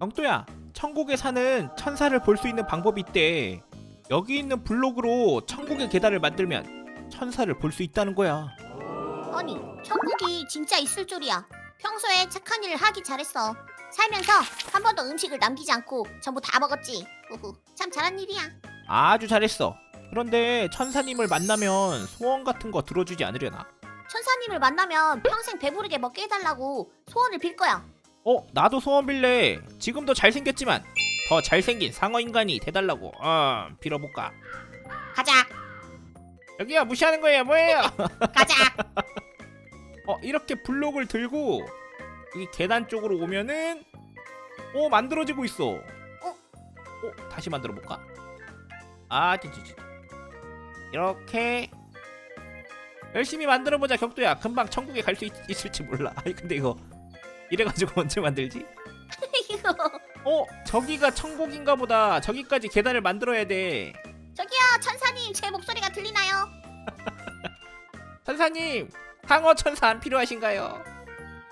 영도야. 천국에 사는 천사를 볼 수 있는 방법이 있대. 여기 있는 블록으로 천국의 계단을 만들면 천사를 볼 수 있다는 거야. 아니 천국이 진짜 있을 줄이야. 평소에 착한 일을 하기 잘했어. 살면서 한 번도 음식을 남기지 않고 전부 다 먹었지. 우후 참 잘한 일이야. 아주 잘했어. 그런데 천사님을 만나면 소원 같은 거 들어주지 않으려나? 천사님을 만나면 평생 배부르게 먹게 해달라고 소원을 빌 거야 어 나도 소원 빌래 지금도 잘생겼지만 더 잘생긴 상어인간이 돼달라고. 어 빌어볼까? 가자. 여기요 무시하는 거예요. 뭐예요? 가자. 어 이렇게 블록을 들고 여기 계단 쪽으로 오면은 어 만들어지고 있어. 어? 어 다시 만들어 볼까? 아 찌찌찌 이렇게 열심히 만들어 보자 격도야. 금방 천국에 갈 수 있을지 몰라. 아니 근데 이거 이래가지고 언제 만들지? 이거. 어 저기가 천국인가 보다. 저기까지 계단을 만들어야 돼. 저기요 천사님 제 목소리가 들리나요? 천사님 상어 천사 안 필요하신가요?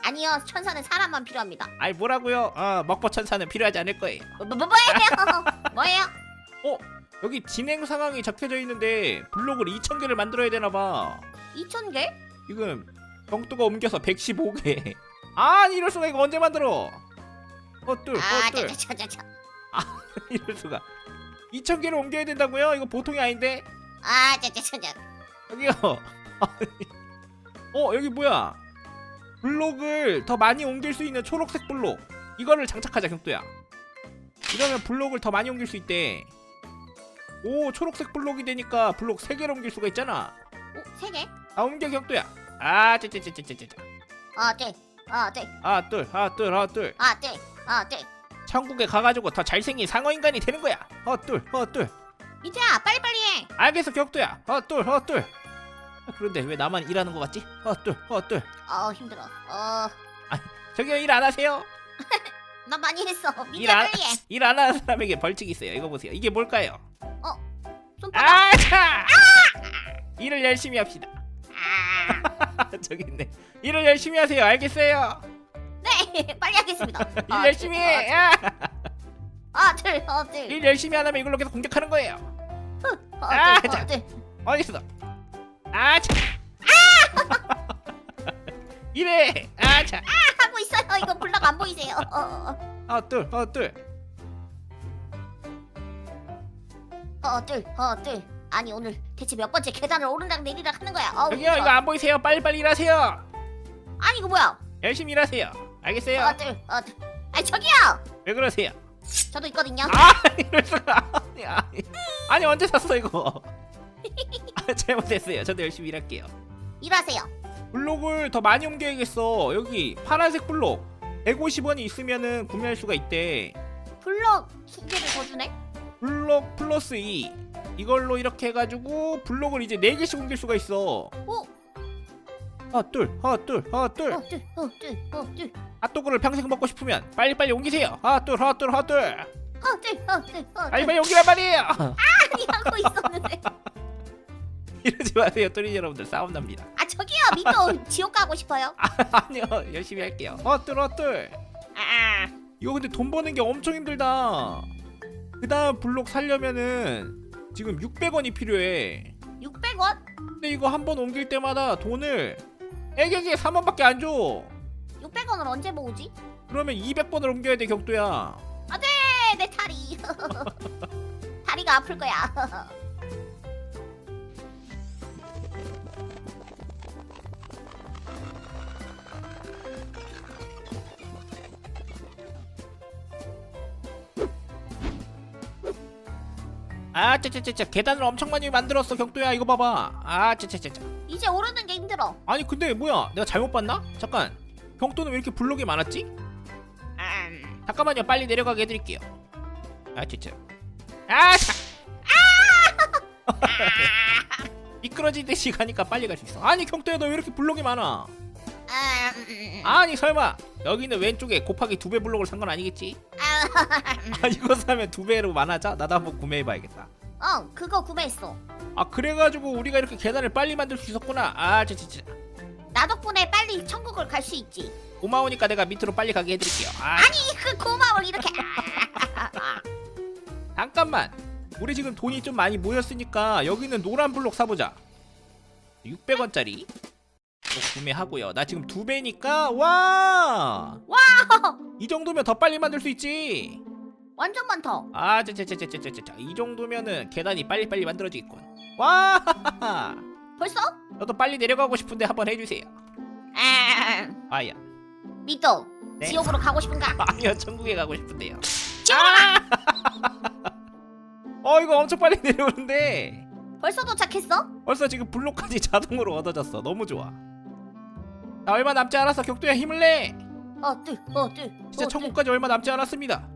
아니요 천사는 사람만 필요합니다. 아이 뭐라고요? 아 먹보 천사는 필요하지 않을 거예요. 뭐, 뭐, 뭐예요? 뭐예요? 어 여기 진행 상황이 적혀져 있는데 블록을 2,000개를 만들어야 되나 봐. 2,000개? 지금 병도가 옮겨서 115개 아니 이럴 수가. 이거 언제 만들어? 헛둘 아 헛둘. 자자자자 이럴 수가. 2,000개를 옮겨야 된다고요? 이거 보통이 아닌데? 아 자자자자 여기요. 어 여기 뭐야? 블록을 더 많이 옮길 수 있는 초록색 블록. 이거를 장착하자 경도야. 이러면 블록을 더 많이 옮길 수 있대. 오 초록색 블록이 되니까 블록 3개를 옮길 수가 있잖아. 오, 세 개? 아 옮겨 격도야. 아 째째째째째째. 아, 네. 아, 네. 하나 둘 하나 둘 하나 둘 아, 네. 아, 네. 천국에 가가지고 더 잘생긴 상어인간이 되는 거야 하나 둘 하나 둘 민트야, 빨리빨리 해. 알겠어 격도야 하나 둘 하나 둘 아, 그런데 왜 나만 일하는 거 같지 하나 둘 하나 둘 어, 힘들어. 어, 저기요 일 안 하세요 나 많이 했어. 일 민트야, 안, 빨리 해. 일 안 하는 사람에게 벌칙이 있어요 이거 보세요 이게 뭘까요 손바닥. 아차 일을 열심히 합시다 아, 저기 있네 일을 열심히 하세요 알겠어요 네, 빨리 하겠습니다. 일 아, 열심히 네, 해 야. 아, 네, 아, 네. 일 열심히 안 하면 이걸로 계속 공격하는 거예요 아, 아, 네, 자. 아, 네. 어딨어? 아차! 이래! 아차! 하고 있어요. 이거 블럭 안 보이세요? 어, 어, 아, 둘, 아, 둘. 어, 어, 둘, 어, 둘. 아니 오늘 대체 몇 번째 계단을 오르락 내리락 하는 거야? 어, 여기요, 이거 안 보이세요? 빨리빨리 일하세요! 아니 이거 뭐야? 열심히 일하세요. 알겠어요? 어, 둘, 어, 둘. 아니 저기요. 왜 그러세요? 저도 있거든요. 아, 이럴 수가. 아니, 아니, 아니, 언제 샀어, 이거? 아, 잘못했어요. 저도 열심히 일할게요. 일하세요. 블록을 더 많이 옮겨야겠어. 여기 파란색 블록. 150원이 있으면은 구매할 수가 있대. 블럭 두 개를 더 주네. 블록 플러스 2. 이걸로 이렇게 해가지고 블록을 이제 4개씩 옮길 수가 있어. 오, 하나 둘 하나 둘 하나 둘. 어, 둘, 어, 둘, 어, 둘. 핫도그를 평생 먹고 싶으면 빨리 빨리 옮기세요. 하나 둘 하나 둘 하나 둘. 어, 둘, 어, 둘, 어, 둘. 빨리빨리 옮기란 말이에요. 아니 하고 있었는데. 이러지 마세요 또리 여러분들. 싸움 납니다. 아 저기요. 민도 지옥 가고 싶어요. 아니요 열심히 할게요. 하나 둘 하나 둘. 아, 이거 근데 돈 버는 게 엄청 힘들다. 그 다음 블록 살려면은 지금 600원이 필요해 600원? 근데 이거 한 번 옮길 때마다 돈을 애격에 3원밖에 안줘 600원을 언제 모으지? 그러면 200번을 옮겨야 돼 격도야 네, 내 다리. 다리가 아플 거야. 아 짜짜짜짜 계단을 엄청 많이 만들었어 격도야. 이거 봐봐. 아 짜짜짜짜 이제 오르는 게 힘들어. 아니 근데 뭐야? 내가 잘못 봤나? 잠깐. 병도는 왜 이렇게 블록이 많았지? 음, 잠깐만요. 빨리 내려가게 해드릴게요. 아 진짜 아 자. 미끄러지듯이 가니까 빨리 갈 수 있어. 아니 경도야 너 왜 이렇게 블록이 많아 아, 음, 아니 설마. 여기는 왼쪽에 곱하기 두 배 블록을 산 건 아니겠지? 아, 아 이거 사면 두 배로 많아져? 나도 한번 구매해봐야겠다. 어, 그거 구매했어. 아 그래가지고 우리가 이렇게 계단을 빨리 만들 수 있었구나. 아 진짜 나 덕분에 빨리 천국을 갈 수 있지. 고마우니까 내가 밑으로 빨리 가게 해드릴게요. 아. 아니 그 고마워 이렇게. 잠깐만. 우리 지금 돈이 좀 많이 모였으니까 여기는 노란 블록 사보자. 600원짜리 구매하고요 나 지금 두 배니까 와! 이 정도면 더 빨리 만들 수 있지 완전 많다. 아, 자자자자자자자. 이 정도면은 계단이 빨리빨리 만들어지겠군. 와! 벌써? 저도 빨리 내려가고 싶은데 한번 해주세요. 아, 아야. 미도 네? 지옥으로 가고 싶은가? 아니요, 천국에 가고 싶은데요. 지옥으로 아! 어, 이거 엄청 빨리 내려오는데. 벌써 도착했어? 벌써 지금 블록까지 자동으로 얻어졌어. 너무 좋아. 자, 얼마 남지 않았어. 격도야 힘을 내. 어, 뜨, 어, 뜨. 진짜 어, 천국까지 얼마 남지 않았습니다.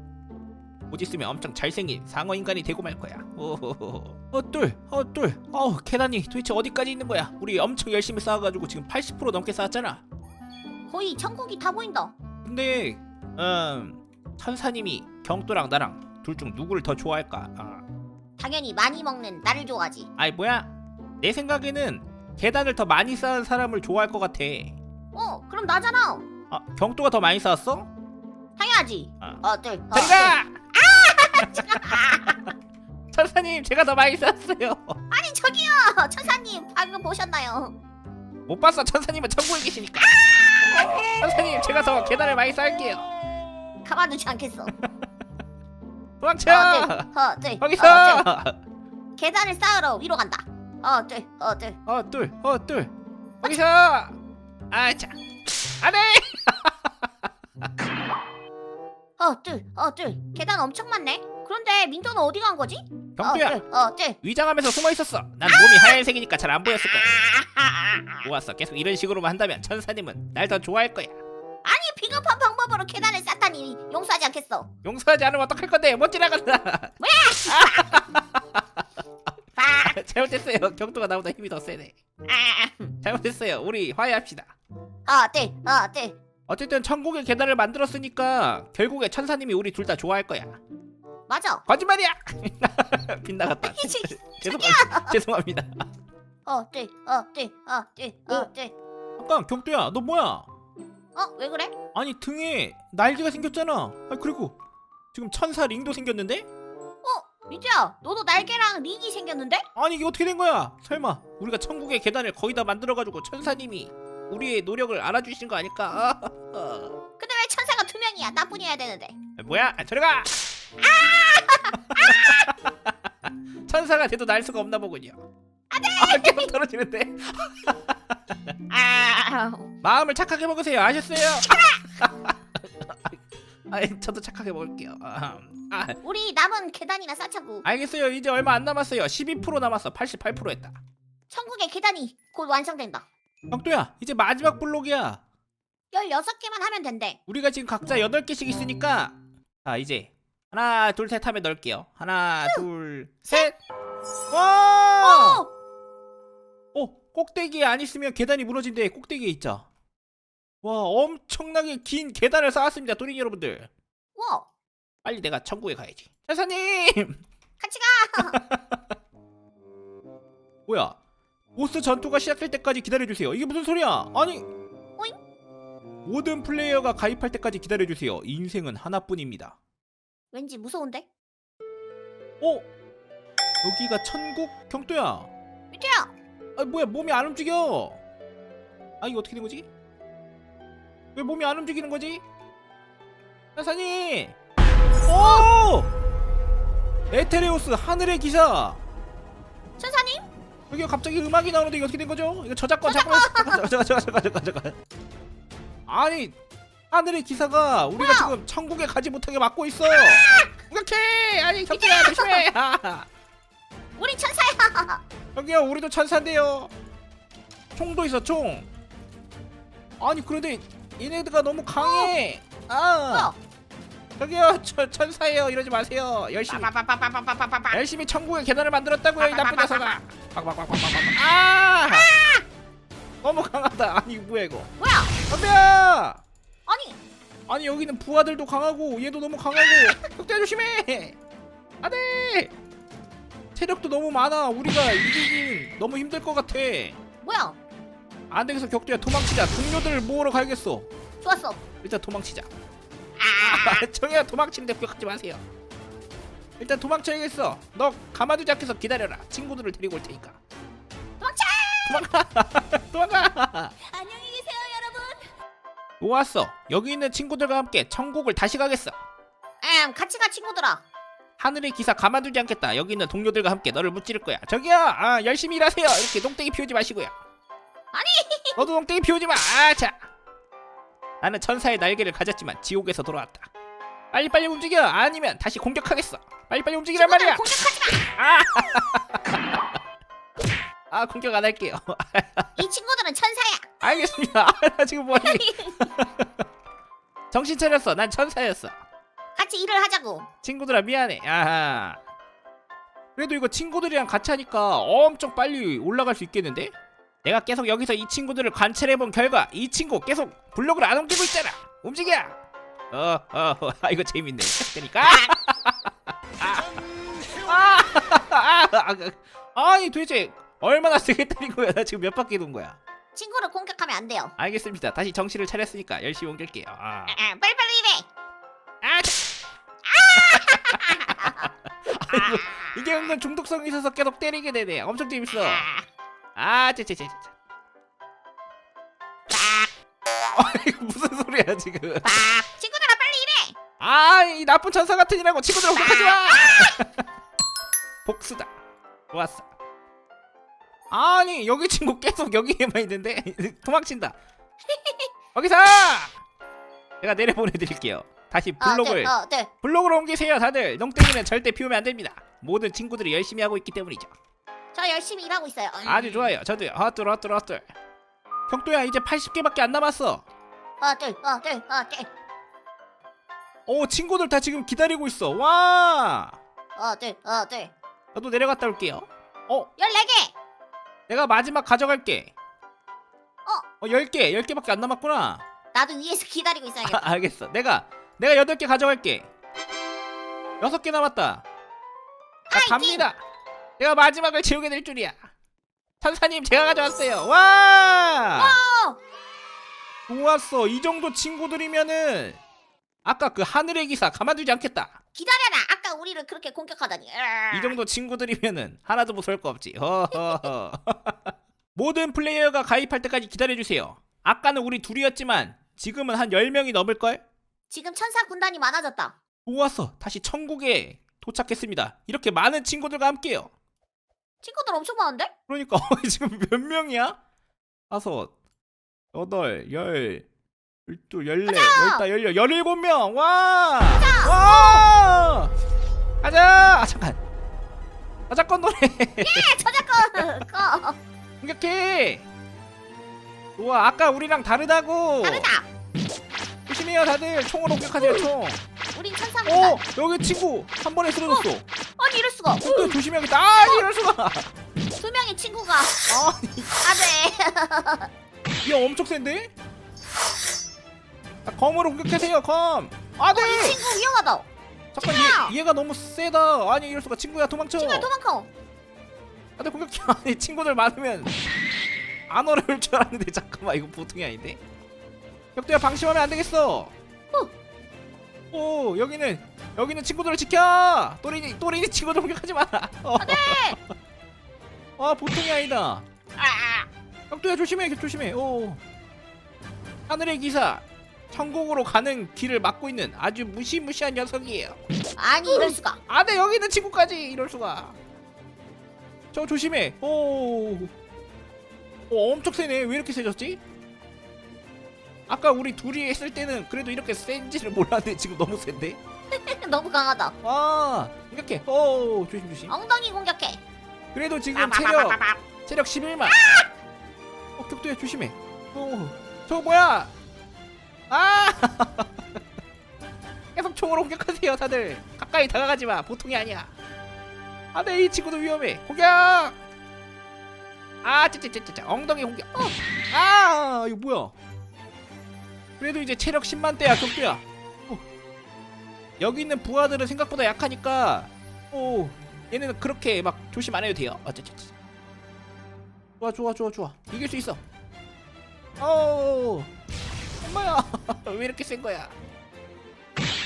곧 있으면 엄청 잘생긴 상어 인간이 되고 말 거야. 오호호호. 어둘, 어둘. 어우 계단이 도대체 어디까지 있는 거야? 우리 엄청 열심히 쌓아가지고 지금 80% 넘게 쌓았잖아. 뜨. 거의 천국이 다 보인다. 근데 음 천사님이 경도랑 나랑 둘 중 누구를 더 좋아할까? 아, 당연히 많이 먹는 나를 좋아하지. 아이 뭐야? 내 생각에는 계단을 더 많이 쌓은 사람을 좋아할 것 같아. 어, 그럼 나잖아. 아 경도가 더 많이 쌓았어? 당연하지. 아. 어, 뜨. 어, 저리가! 뜨. 천사님 제가 더 많이 쌓았어요. 아니 저기요, 천사님 방금 보셨나요? 못 봤어 천사님은 천국에 계시니까 천사님 제가 더 계단을 많이 쌓을게요 가만두지 않겠어. 도망쳐 어, 뜨. 어, 뜨. 거기서 어, 뜨. 계단을 쌓으러 위로 간다. 어, 뜨. 어, 뜨. 어둘어둘 거기서 아자 안돼 어, 뜨. 어, 뜨. 계단 엄청 많네. 그런데 민도는 어디 간 거지? 경두야 어, 뜨. 어, 뜨. 위장하면서 숨어 있었어 난 몸이 하얀색이니까 잘 안 보였을 거야 좋았어 계속 이런 식으로만 한다면 천사님은 날 더 좋아할 거야 이 비겁한 방법으로 계단을 쌓다니 용서하지 않겠어. 용서하지 않으면 어떡할 건데 못 지나간다 빡. 잘못했어요 경두가 나보다 힘이 더 세네 잘못했어요 우리 화해합시다 어, 뜨. 어, 뜨. 어쨌든 천국의 계단을 만들었으니까 결국에 천사님이 우리 둘 다 좋아할 거야. 맞아. 거짓말이야. 빗나갔다. 죄송합니다. 죄송합니다. 어, 뜨. 어, 뜨. 어, 뜨. 어, 뜨. 잠깐 경두야, 너 뭐야? 어, 왜 그래? 아니 등에 날개가 생겼잖아. 아 그리고 지금 천사 링도 생겼는데? 민주야, 너도 날개랑 링이 생겼는데? 아니 이게 어떻게 된 거야? 설마 우리가 천국의 계단을 거의 다 만들어가지고 천사님이 우리의 노력을 알아주신 거 아닐까? 근데 왜 천사가 두 명이야? 나뿐이어야 되는데. 뭐야? 아, 저리 가! 천사가 돼도 날 수가 없나 보군요. 아, 계속 떨어지는데. 아, 마음을 착하게 먹으세요. 아셨어요? 아, 저도 착하게 먹을게요. 아, 아, 우리 남은 계단이나 쌓자고. 알겠어요. 이제 얼마 안 남았어요. 12% 남았어. 88% 했다. 천국의 계단이 곧 완성된다. 혁도야, 이제 마지막 블록이야. 16개만 하면 된대. 우리가 지금 각자 8개씩 있으니까 자, 이제 하나, 둘, 셋 하면 넣을게요. 하나, 둘, 셋. 와! 어! 어, 꼭대기에 안 있으면 계단이 무너진대. 꼭대기에 있자. 와, 엄청나게 긴 계단을 쌓았습니다. 도린 여러분들. 와! 빨리 내가 천국에 가야지. 천사님! 같이 가! 뭐야? 보스 전투가 시작될 때까지 기다려주세요. 이게 무슨 소리야? 아니, 모든 플레이어가 가입할 때까지 기다려주세요. 인생은 하나뿐입니다. 왠지 무서운데? 어? 여기가 천국 경도야. 민주야! 아 뭐야 몸이 안 움직여? 아 이거 어떻게 된 거지? 왜 몸이 안 움직이는 거지? 천사님! 오! 에테레오스 하늘의 기사. 천사님? 여기 갑자기 음악이 나오는데 어떻게 된 거죠? 이거 저작권 잠깐만 잠깐 잠깐 잠깐 잠깐 잠깐 잠깐 아니 하늘의 기사가 우리가 뭐야? 지금 천국에 가지 못하게 막고 있어 이렇게 아니 경태야 조심해 아, 우리 천사야! 여기요 우리도 천사인데요 총도 있어 총 아니 그런데 얘네들가 너무 강해. 아. 뭐야? 저기요 저, 천사예요. 이러지 마세요. 열심히. 빠빠빠빠빠빠빠빠. 열심히 천국의 계단을 만들었다고요 이 나쁜 녀석아. 빡빡빡빡빡 아. 너무 강하다. 아니 뭐야 이거? 뭐야? 안돼야 아니, 아니 여기는 부하들도 강하고 얘도 너무 강하고. 흑대 조심해! 안돼! 체력도 너무 많아. 우리가 이기긴 너무 힘들 것 같아. 뭐야? 안 되겠어 격투야 도망치자 동료들을 모으러 가야겠어 좋았어. 일단 도망치자 아! 정이야 도망치는데 구역하지 마세요 일단 도망쳐야겠어. 너 가마두지 않게서 기다려라. 친구들을 데리고 올 테니까. 도망쳐! 도망가! 도망가! 안녕히 계세요, 여러분. 좋았어. 여기 있는 친구들과 함께 천국을 다시 가겠어. 음, 같이 가 친구들아. 하늘의 기사 가만두지 않겠다. 여기 있는 동료들과 함께 너를 무찌를 거야. 저기요, 아, 열심히 일하세요. 이렇게 농땡이 피우지 마시고요. 아니! 너도 농땡이 피우지 마. 아, 자. 나는 천사의 날개를 가졌지만 지옥에서 돌아왔다. 빨리 빨리 움직여. 아니면 다시 공격하겠어. 빨리 빨리 움직이란 말이야. 공격하지 마. 아, 공격 안 할게요. 이 친구들은 천사야. 알겠습니다. 아, 나 지금 뭐하니? 정신 차렸어. 난 천사였어. 같이 일을 하자고. 친구들아 미안해. 아하. 그래도 이거 친구들이랑 같이 하니까 엄청 빨리 올라갈 수 있겠는데? 내가 계속 여기서 이 친구들을 관찰해본 결과 이 친구 계속 블록을 안 옮기고 있잖아. 움직여. 어, 어, 어, 아 이거 재밌네. 그러니까. 아, 아, 아, 아, 아, 아니 도대체 얼마나 세게 때린 거야? 나 지금 몇 바퀴 돈 거야? 친구를 공격하면 안 돼요. 알겠습니다. 다시 정신을 차렸으니까 열심히 옮길게요. 아, 아, 아, 빨리빨리 일해. 아, 아이고, 이게 은근 중독성이 있어서 계속 때리게 되네. 엄청 재밌어. 아, 아, 쟤쟤쟤. 아, 이거 무슨 소리야 지금? 빡. 친구들아 빨리 일해. 아, 이 나쁜 천사 같은 이라고 친구들 공격하지 마. 복수다. 좋았어. 아니 여기 친구 계속 여기에만 있는데 도망친다. 거기서 제가 내려 보내드릴게요. 다시 블록을 어, 네, 어, 네. 블록으로 옮기세요 다들. 농땡이는 절대 피우면 안 됩니다. 모든 친구들이 열심히 하고 있기 때문이죠. 저 열심히 일하고 있어요. 음. 아주 좋아요. 저도요. 헛들 헛들 헛들. 혁도야 이제 80개밖에 안 남았어. 어, 네, 어, 네, 어, 네. 오 친구들 다 지금 기다리고 있어. 와. 어, 네, 어, 네. 저도 내려갔다 올게요. 어 14개. 내가 마지막 가져갈게. 어. 어 10개 10개밖에 안 남았구나. 나도 위에서 기다리고 있어야겠다. 아, 알겠어. 내가 내가 8개 가져갈게. 6개 남았다. 자 갑니다. 내가 마지막을 채우게 될 줄이야. 천사님 제가 가져왔어요. 와! 어, 좋았어. 이 정도 친구들이면은 아까 그 하늘의 기사 가만두지 않겠다. 기다려라. 아까 우리를 그렇게 공격하다니. 이 정도 친구들이면은 하나도 무서울 거 없지. 허허허. 모든 플레이어가 가입할 때까지 기다려주세요. 아까는 우리 둘이었지만 지금은 한 10명이 넘을걸? 지금 천사 군단이 많아졌다. 좋았어. 다시 천국에 도착했습니다. 이렇게 많은 친구들과 함께요. 친구들 엄청 많은데? 그러니까 지금 몇 명이야? 다섯, 여덟, 열, 열둘, 열네, 열다, 열여, 열일곱 명. 와! 와! 가자! 아 잠깐. 자작건 노래 예, 저작권 꺼. 공격해. 우와 아까 우리랑 다르다고. 다르다. 조심해요 다들 총으로 공격하세요 총. 우린 천사 오 군단. 여기 친구 한 번에 쓰러졌어. 아니 이럴 수가. 또 조심해야겠다. 아 이럴 수가. 두 명의 친구가. 아니 아, 네. 얘 엄청 센데? 아, 검으로 공격하세요 검. 아네. 어, 이 친구 위험하다. 잠깐 친구야! 얘, 얘가 너무 세다. 아니 이럴 수가 친구야 도망쳐. 친구야 도망쳐. 다들 공격해. 아니 친구들 많으면 안 어려울 줄 알았는데 잠깐만 이거 보통이 아닌데. 혁도야 방심하면 안 되겠어. 오 여기는 여기는 친구들을 지켜. 또리니 또리니 친구들 공격하지 마. 어. 네. 아 보통이 아니다. 아, 혁도야 조심해 조심해. 오 하늘의 기사. 천국으로 가는 길을 막고 있는 아주 무시무시한 녀석이에요. 아니 이럴 수가. 아, 네 여기 있는 친구까지 이럴 수가. 저 조심해. 오. 오, 엄청 세네. 왜 이렇게 세졌지? 아까 우리 둘이 했을 때는 그래도 이렇게 센지를 몰랐는데 지금 너무 센데? 너무 강하다. 아, 이렇게. 오, 조심 조심. 엉덩이 공격해. 그래도 지금 체력. 체력 11만. 어, 격도야 조심해. 오, 저 뭐야? 아! 계속 총으로 공격하세요, 다들. 가까이 다가가지 마. 보통이 아니야. 아, 네, 이 친구도 위험해. 공격! 아, 찌찌찌찌 엉덩이 공격. 어. 아, 이거 뭐야? 그래도 이제 체력 10만대야, 격도야. 어. 여기 있는 부하들은 생각보다 약하니까, 오, 얘네는 그렇게 막 조심 안 해도 돼요. 어쩌쩌. 좋아 좋아 좋아 좋아 이길 수 있어 어우 엄마야 왜 이렇게 센 거야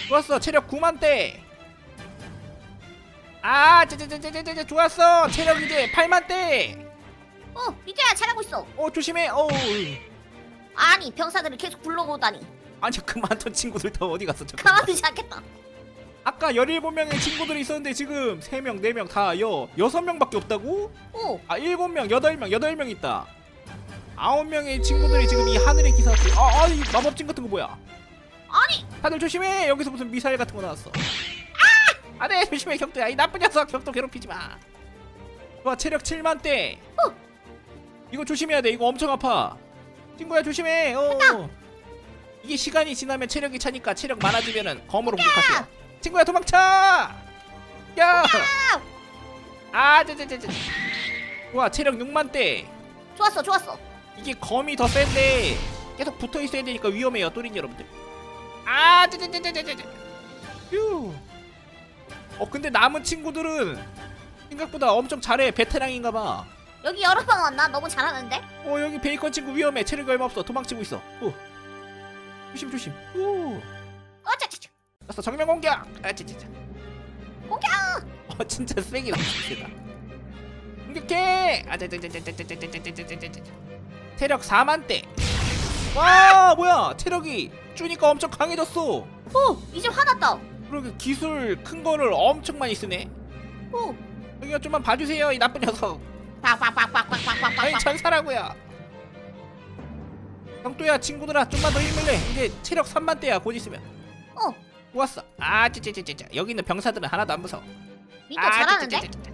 좋았어 체력 9만대 아, 짜자자자자자 좋았어. 체력 이제 8만대. 어 리제야 잘하고 있어 어, 조심해. 어. 아니 병사들을 계속 불러오다니. 아니 그 많던 친구들 다 어디 갔어? 잠깐만. 가만두지 않겠다. 아까 17명의 친구들이 있었는데 지금 3명, 4명 다 여, 6명밖에 없다고? 오. 아 7명, 8명, 8명 있다. 9명의 친구들이 지금 이 하늘의 기사 아, 아, 이 마법진 같은 거 뭐야? 아니! 다들 조심해! 여기서 무슨 미사일 같은 거 나왔어. 아! 안돼 조심해 격도야 이 나쁜 녀석 격도 괴롭히지 마. 와, 체력 7만 대. 어. 이거 조심해야 돼. 이거 엄청 아파 친구야 조심해 어. 이게 시간이 지나면 체력이 차니까 체력 많아지면은 검으로 공격하세요 친구야 도망쳐 야 아, 저저저저. 와, 체력 6만 대. 좋았어 좋았어 이게 검이 더 센데 계속 붙어 있어야 되니까 위험해요, 또린 여러분들. 아, 저저저저저저. 휴. 어, 근데 남은 친구들은 생각보다 엄청 잘해. 베테랑인가 봐. 여기 여러 번 왔나? 너무 잘하는데? 어, 여기 베이컨 친구 위험해. 체력이 얼마 없어. 도망치고 있어. 어. 조심 조심. 오. 어짜짜짜 알았어. 정면 공격. 아, 진짜. 공격 어 진짜 세게 나습니다 공격해 아자자자자자자자자자자자자 체력 4만대 와 뭐야 체력이 주니까 엄청 강해졌어 오 이제 화났다 그러게 기술 큰 거를 엄청 많이 쓰네 오 여기가 좀만 봐주세요 이 나쁜 녀석 아니 전사라고요. 형또야 친구들아 좀만 더 힘을 내. 이제 체력 3만 대야 곧 있으면. 어. 좋았어. 아 찌찌찌찌 여기 있는 병사들은 하나도 안 무서워. 민가 아, 잘하는데? 찌찌찌찌.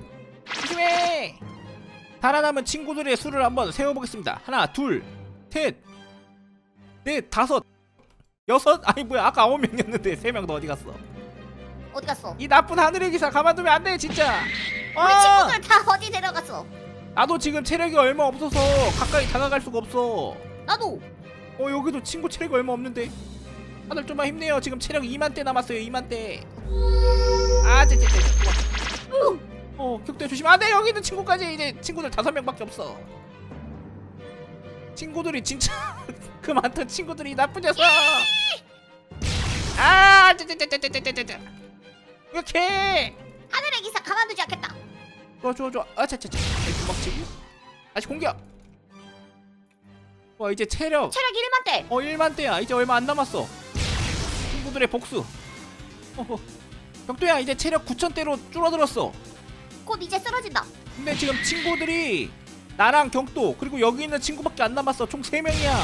조심해! 살아남은 친구들의 수를 한번 세워보겠습니다. 하나 둘셋넷 다섯 여섯? 아니 뭐야 아까 아홉 명이었는데 세 명 더 어디 갔어? 어디 갔어? 이 나쁜 하늘의 기사 가만두면 안 돼 진짜. 우리 아! 친구들 다 어디 데려갔어? 나도 지금 체력이 얼마 없어서 가까이 다가갈 수가 없어. 나도 어 여기도 친구 체력이 얼마 없는데. 다들 좀만 힘내요. 지금 체력 2만 대 남았어요. 2만 대. 아, 쟤쟤쟤. 어, 격대 조심. 안 돼. 여기 있는 친구까지 이제 친구들 다섯 명밖에 없어. 친구들이 진짜 그 많던 친구들이 나쁜 녀석. 아, 쟤쟤쟤쟤쟤쟤쟤. 이렇게. 하늘의 기사 가만두지 않겠다 좋아, 좋아, 좋아. 아, 차차차. 도망치고. 다시 공격. 와, 이제 체력. 체력 1만 대 어 1만 대야 이제 얼마 안 남았어 친구들의 복수 어허. 격도야 이제 체력 9천 대로 줄어들었어 곧 이제 쓰러진다 근데 지금 친구들이 나랑 경도 그리고 여기 있는 친구밖에 안 남았어 총 3명이야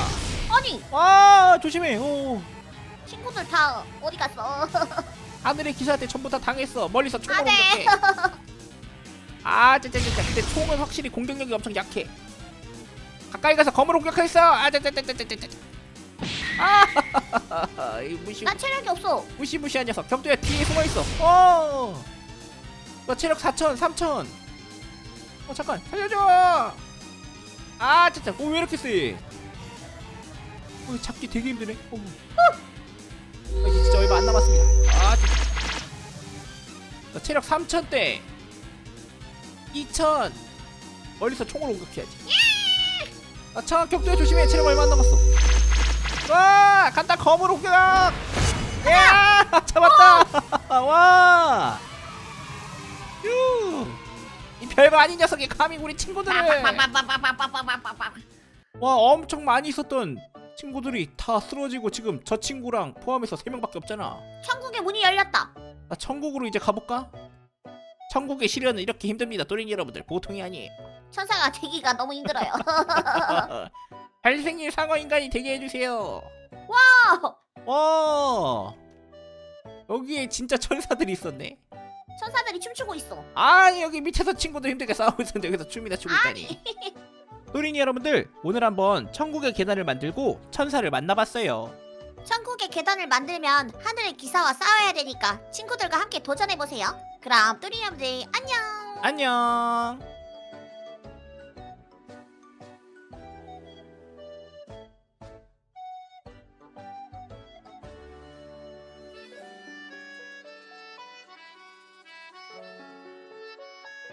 아니 와 조심해 어. 친구들 다 어디 갔어? 하늘의 기사한테 전부 다 당했어 멀리서 총으로 안 돼. 공격해 아 짜짜짜짜 근데 총은 확실히 공격력이 엄청 약해. 가까이 가서 검으로 공격하겠어. 아 짜짜짜짜짜짜 아 이 무시 난 체력이 없어. 무시무시한 녀석. 격도야 뒤에 숨어 있어. 어! 너 체력 4천 3천. 어 잠깐. 살려줘! 아 진짜 어왜 이렇게 세? 어, 잡기 되게 힘드네. 어. 어, 이제 진짜 얼마 안 남았습니다. 아 진짜 너 체력 3천 대 2천. 멀리서 총으로 공격해야지. 아차 격투에 조심해. 체력 얼마 안 남았어. 와 간다. 검으로 공격. 야 잡았다. 와. 휴. 이 별거 아닌 녀석이 감히 우리 친구들을. 와 엄청 많이 있었던 친구들이 다 쓰러지고 지금 저 친구랑 포함해서 3명밖에 없잖아. 천국의 문이 열렸다. 나 천국으로 이제 가볼까? 천국의 시련은 이렇게 힘듭니다. 또린 여러분들 보통이 아니에요. 천사가 되기가 너무 힘들어요. 잘생긴 상어 인간이 되게 해주세요. 와 와! 여기에 진짜 천사들이 있었네. 천사들이 춤추고 있어. 아니 여기 밑에서 친구들 힘들게 싸우고 있었는데 여기서 춤이나 추고 있다니. 또린이 여러분들 오늘 한번 천국의 계단을 만들고 천사를 만나봤어요. 천국의 계단을 만들면 하늘의 기사와 싸워야 되니까 친구들과 함께 도전해보세요 그럼 뚜리님들 안녕. 안녕